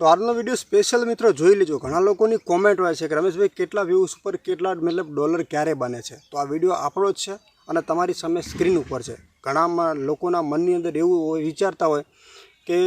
તો આજનો video special મિત્રો જોઈ લેજો. ઘણા લોકોની કોમેન્ટ હોય છે કે રમેશભાઈ, કેટલા વ્યૂઝ ઉપર કેટલા, મતલબ ડોલર ક્યારે બને છે? તો આ વીડિયો આપણો જ છે અને તમારી સામે સ્ક્રીન ઉપર છે. ઘણા લોકોના મનની અંદર એવું વિચારતા હોય કે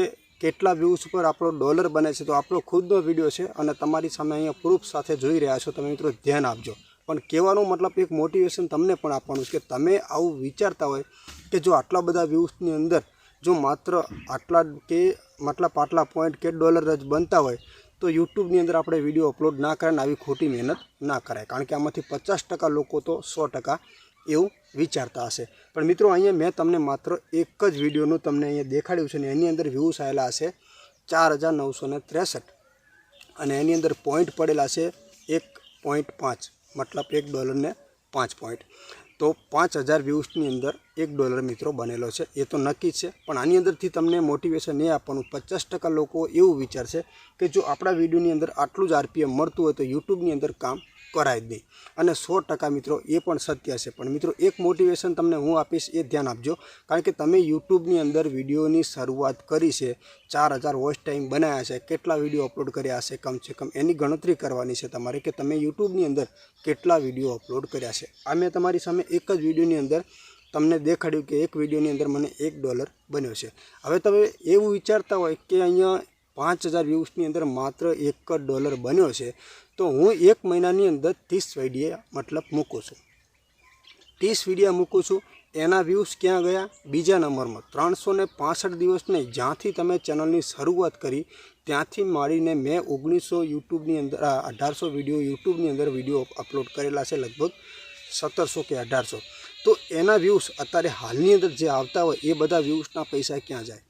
કેટલા વ્યૂઝ ઉપર આપણો ડોલર બને છે. તો આપણો ખુદનો વીડિયો છે અને તમારી સામે અહીંયા પ્રૂફ સાથે જોઈ રહ્યા છો. તમે મિત્રો ધ્યાન આપજો. પણ કહેવાનો મતલબ એક મોટિવેશન તમને પણ આપવાનું છે કે તમે આવું વિચારતા હોય કે જો આટલા બધા વ્યૂઝની અંદર જો માત્ર આટલા કે મતલબ આટલા પોઈન્ટ કે ડોલર જ બનતા હોય, તો યુટ્યુબની અંદર આપણે વીડિયો અપલોડ ના કરે આવી ખોટી મહેનત ના કરાય. કારણ કે આમાંથી પચાસ ટકા લોકો તો સો ટકા એવું વિચારતા હશે. પણ મિત્રો, અહીંયા મેં તમને માત્ર એક જ વિડીયોનું તમને અહીંયા દેખાડ્યું છે ને એની અંદર વ્યૂઝ આવેલા હશે ચાર હજાર નવસો ને ત્રેસઠ. અને એની અંદર પોઈન્ટ પડેલા છે એક પોઈન્ટ પાંચ, મતલબ એક ડોલરને પાંચ પોઈન્ટ તો પાંચ હજાર વ્યૂઝની અંદર એક ડોલર મિત્રો બનેલો છે. એ તો નક્કી છે. પણ આની અંદરથી તમને મોટિવેશન એ આપવાનું. પચાસ ટકા લોકો એવું વિચારશે કે જો આપણા વિડીયોની અંદર આટલું જ આરપીએમ મળતું હોય તો યુટ્યુબની અંદર કામ કરાય દે અને સો ટકા મિત્રો એ પણ સત્ય છે. પણ મિત્રો એક મોટિવેશન તમને હું આપીશ, એ ધ્યાન આપજો. કારણ કે તમે યુટ્યુબની અંદર વિડીયોની શરૂઆત કરી છે. ચાર હજાર વોચ ટાઈમ બનાવ્યા છે. કેટલા વીડિયો અપલોડ કર્યા હશે? કમસે કમ એની ગણતરી કરવાની છે તમારે કે તમે યુટ્યુબની અંદર કેટલા વીડિયો અપલોડ કર્યા છે. આ મેં તમારી સામે એક જ વિડીયોની અંદર તમને દેખાડ્યું કે એક વિડીયોની અંદર મને એક ડોલર બન્યો છે. હવે તમે એવું વિચારતા હોય કે અહીંયા પાંચ હજાર વ્યૂઝની અંદર માત્ર એક જ ડોલર બન્યો છે, તો હું એક મહિનાની અંદર ત્રીસ વીડિયા મતલબ મૂકું છું. ત્રીસ વીડિયા મૂકું છું, એના વ્યૂઝ ક્યાં ગયા? બીજા નંબરમાં. ત્રણસો ને પાસઠ દિવસને જ્યાંથી તમે ચેનલની શરૂઆત કરી, ત્યાંથી માંડીને મેં ઓગણીસો યુટ્યુબની અંદર અઢારસો વીડિયો યુટ્યુબની અંદર વીડિયો અપલોડ કરેલા છે લગભગ સત્તરસો કે અઢારસો. તો એના વ્યૂઝ અત્યારે હાલની અંદર જે આવતા હોય એ બધા વ્યૂઝના પૈસા ક્યાં જાય?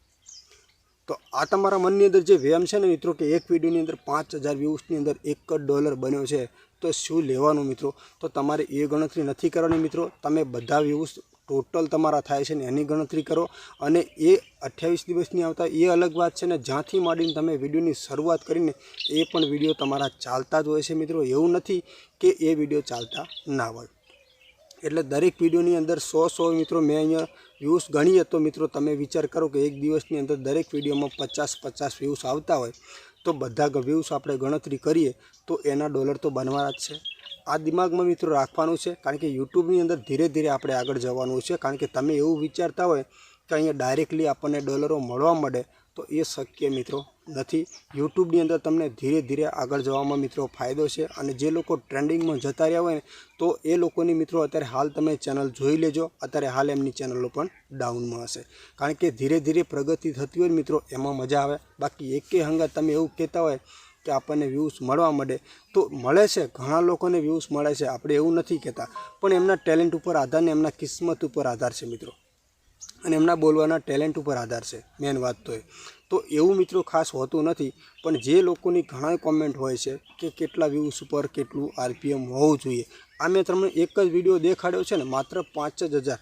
તો આ તમારા મનની અંદર જે વ્યમ છે ને મિત્રો કે એક વિડીયોની અંદર પાંચ હજાર વ્યૂઝની અંદર એક જ ડોલર બન્યો છે, તો શું લેવાનું મિત્રો? તો તમારે એ ગણતરી નથી કરવાની મિત્રો. તમે બધા વ્યૂઝ ટોટલ તમારા થાય છે ને એની ગણતરી કરો. અને એ અઠ્યાવીસ દિવસની આવતા એ અલગ વાત છે ને જ્યાંથી માંડીને તમે વિડીયોની શરૂઆત કરીને એ પણ વીડિયો તમારા ચાલતા જ હોય છે મિત્રો. એવું નથી કે એ વીડિયો ચાલતા ના હોય. એટલે દરેક વિડીયોની અંદર સો સો મિત્રો મેં અહીંયા વ્યૂઝ ગણીએ તો મિત્રો તમે વિચાર કરો કે એક દિવસની અંદર દરેક વિડીયોમાં પચાસ પચાસ વ્યૂઝ આવતા હોય, તો બધા વ્યૂઝ આપણે ગણતરી કરીએ, તો એના ડોલર તો બનવાના જ છે. આ દિમાગમાં મિત્રો રાખવાનું છે, કારણ કે યુટ્યુબની અંદર ધીરે ધીરે આપણે આગળ જવાનું છે, કારણ કે તમે એવું વિચારતા હોય કે અહીંયા ડાયરેક્ટલી આપણને ડોલરો મળવા મળે તો એ શક્ય મિત્રો નથી. યુટ્યુબની અંદર તમને ધીરે ધીરે આગળ જવામાં મિત્રો ફાયદો છે અને જે લોકો ટ્રેન્ડિંગમાં જતા રહ્યા હોય ને, તો એ લોકોની મિત્રો અત્યારે હાલ તમે ચેનલ જોઈ લેજો. અત્યારે હાલ એમની ચેનલો પણ ડાઉનમાં હશે. કારણ કે ધીરે ધીરે પ્રગતિ થતી હોય મિત્રો, એમાં મજા આવે. બાકી એકે હંગાત તમે એવું કહેતા હોય કે આપણને વ્યૂઝ મળવા મળે તો મળે છે. ઘણા લોકોને વ્યૂઝ મળે છે. આપણે એવું નથી કહેતા. પણ એમના ટેલેન્ટ ઉપર આધાર ને એમના કિસ્મત ઉપર આધાર છે મિત્રો. અને એમના બોલવાના ટેલેન્ટ ઉપર આધાર છે, મેન વાત તો એ. તો એવું મિત્રો ખાસ હોતું નથી, પણ જે લોકોની ઘણા કોમેન્ટ હોય છે કે કેટલા વ્યૂઝ ઉપર કેટલું આરપીએમ હોવું જોઈએ, આ મેં તમને એક જ વીડિયો દેખાડ્યો છે ને, માત્ર પાંચ જ હજાર.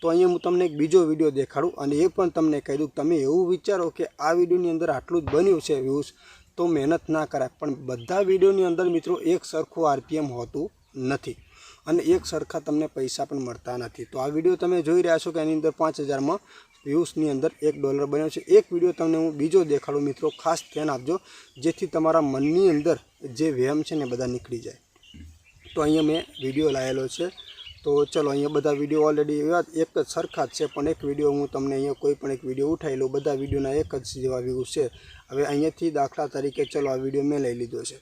તો અહીંયા હું તમને એક બીજો વીડિયો દેખાડું અને એ પણ તમને કહી દઉં તમે એવું વિચારો કે આ વિડીયોની અંદર આટલું જ બન્યું છે વ્યૂઝ તો મહેનત ના કરાય. પણ બધા વિડીયોની અંદર મિત્રો એક સરખું આરપીએમ હોતું નથી. અને એક સરખા તમને પૈસા પણ મળતા નથી. તો આ વીડિયો તમે જોઈ રહ્યા છો કે એની અંદર પાંચ હજારમાં વ્યૂઝની અંદર એક ડોલર બન્યો છે. એક વીડિયો તમને હું બીજો દેખાડું મિત્રો. ખાસ ધ્યાન આપજો, જેથી તમારા મનની અંદર જે વ્યાયામ છે ને બધા નીકળી જાય. તો અહીંયા મેં વીડિયો લાવેલો છે. તો ચલો, અહીંયા બધા વીડિયો ઓલરેડી એક જ સરખા જ છે, પણ એક વીડિયો હું તમને અહીંયા કોઈ પણ એક વીડિયો ઉઠાવી લઉં બધા વિડીયોના એક જ જેવા વ્યૂ છે. હવે અહીંયાથી દાખલા તરીકે ચલો, આ વીડિયો મેં લઈ લીધો છે.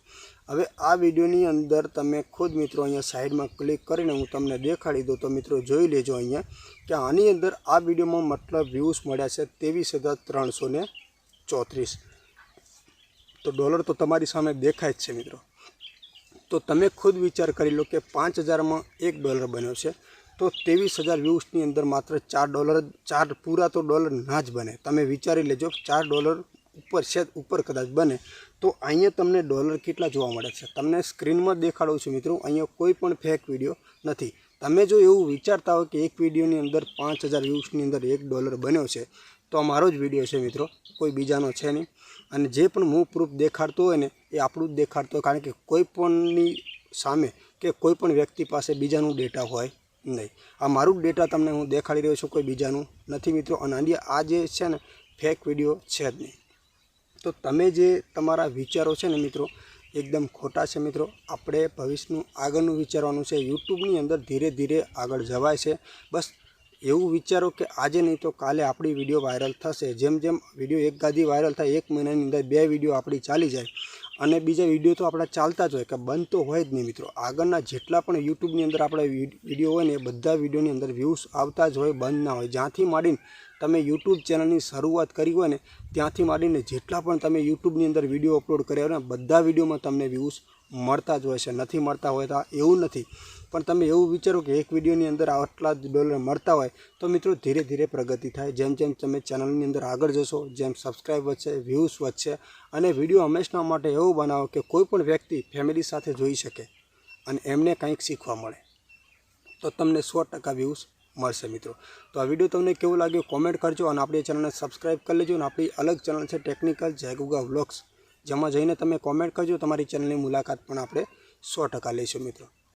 હવે આ વિડીયોની અંદર તમે ખુદ મિત્રો અહીંયા સાઈડમાં ક્લિક કરીને હું તમને દેખાડી દઉં, તો મિત્રો જોઈ લેજો અહીંયા કે આની અંદર આ વિડીયોમાં મતલબ વ્યૂઝ મળ્યા છે ત્રેવીસ હજાર ત્રણસો ચોત્રીસ. તો ડોલર તો તમારી સામે દેખાય જ છે મિત્રો. તો તમે ખુદ વિચાર કરી લો કે પાંચ હજારમાં એક ડોલર બન્યો છે, તો ત્રેવીસ હજાર વ્યૂઝની અંદર માત્ર ચાર ડોલર, ચાર પૂરા તો ડોલર ના જ બને. તમે વિચારી લેજો ચાર ડોલર ઉપર છે, ઉપર કદાચ બને, તો અહીંયા તમને ડોલર કેટલા જોવા મળે છે? તમને સ્ક્રીનમાં દેખાડું છું મિત્રો, અહીંયા કોઈ પણ ફેક વીડિયો નથી. તમે જો એવું વિચારતા હો કે એક વિડીયોની અંદર પાંચ હજાર વ્યૂઝની અંદર એક ડોલર બન્યો છે, તો આ મારો જ વીડિયો છે મિત્રો, કોઈ બીજાનો છે નહીં. અને જે પણ હું પ્રૂફ દેખાડતો હોય ને એ આપણું જ દેખાડતો હોય. કારણ કે કોઈ પણની સામે કે કોઈ પણ વ્યક્તિ પાસે બીજાનું ડેટા હોય નહીં. આ મારું ડેટા તમને હું દેખાડી રહ્યો છું કોઈ બીજાનું નથી મિત્રો. અને આ જે છે ને ફેક વીડિયો છે જ નહીં. તો તમે જે તમારા વિચારો છે ને મિત્રો, એકદમ ખોટા છે મિત્રો. આપણે ભવિષ્યનું આગળનું વિચારવાનું છે. યુટ્યુબની અંદર ધીરે ધીરે આગળ જવાય છે. બસ એવું વિચારો કે આજે નહીં તો કાલે આપણી વીડિયો વાયરલ થશે. જેમ જેમ વીડિયો એક ગાદી વાયરલ થાય, એક મહિનાની અંદર બે વીડિયો આપણી ચાલી જાય. અને બીજા વીડિયો તો આપણા ચાલતા જ હોય કે બંધ તો હોય જ નહીં મિત્રો. આગળના જેટલા પણ યુટ્યુબની અંદર આપણે વીડિયો હોય ને એ બધા વિડીયોની અંદર વ્યૂઝ આવતા જ હોય, બંધ ના હોય. જ્યાંથી માંડીને તમે યુટ્યુબ ચેનલની શરૂઆત કરી હોય ને, ત્યાંથી માંડીને જેટલા પણ તમે યુટ્યુબની અંદર વીડિયો અપલોડ કર્યા હોય ને, બધા વિડીયોમાં તમને વ્યૂઝ મળતા જ હોય છે. નથી મળતા હોય તો એવું નથી. પણ તમે એવું વિચારો કે એક વિડીયોની અંદર આટલા જ ડોલર મળતા હોય, તો મિત્રો ધીરે ધીરે પ્રગતિ થાય. જેમ જેમ તમે ચેનલની અંદર આગળ જશો, જેમ સબસ્ક્રાઈબ વધશે વ્યૂઝ વધશે, અને વીડિયો હંમેશા માટે એવું બનાવો કે કોઈ પણ વ્યક્તિ ફેમિલી સાથે જોઈ શકે અને એમને કંઈક શીખવા મળે. તો તમને સો ટકા વ્યૂઝ મળશે મિત્રો. તો આ વીડિયો તમને કેવું લાગ્યો કોમેન્ટ કરજો અને આપણી ચેનલને સબસ્ક્રાઈબ કરી લેજો અને આપણી અલગ ચેનલ છે ટેકનિકલ જયગુગા વ્લોગ્સ જેમાં જઈને તમે કોમેન્ટ કરજો, તમારી ચેનલની મુલાકાત પણ આપણે સો ટકા લઈશું મિત્રો.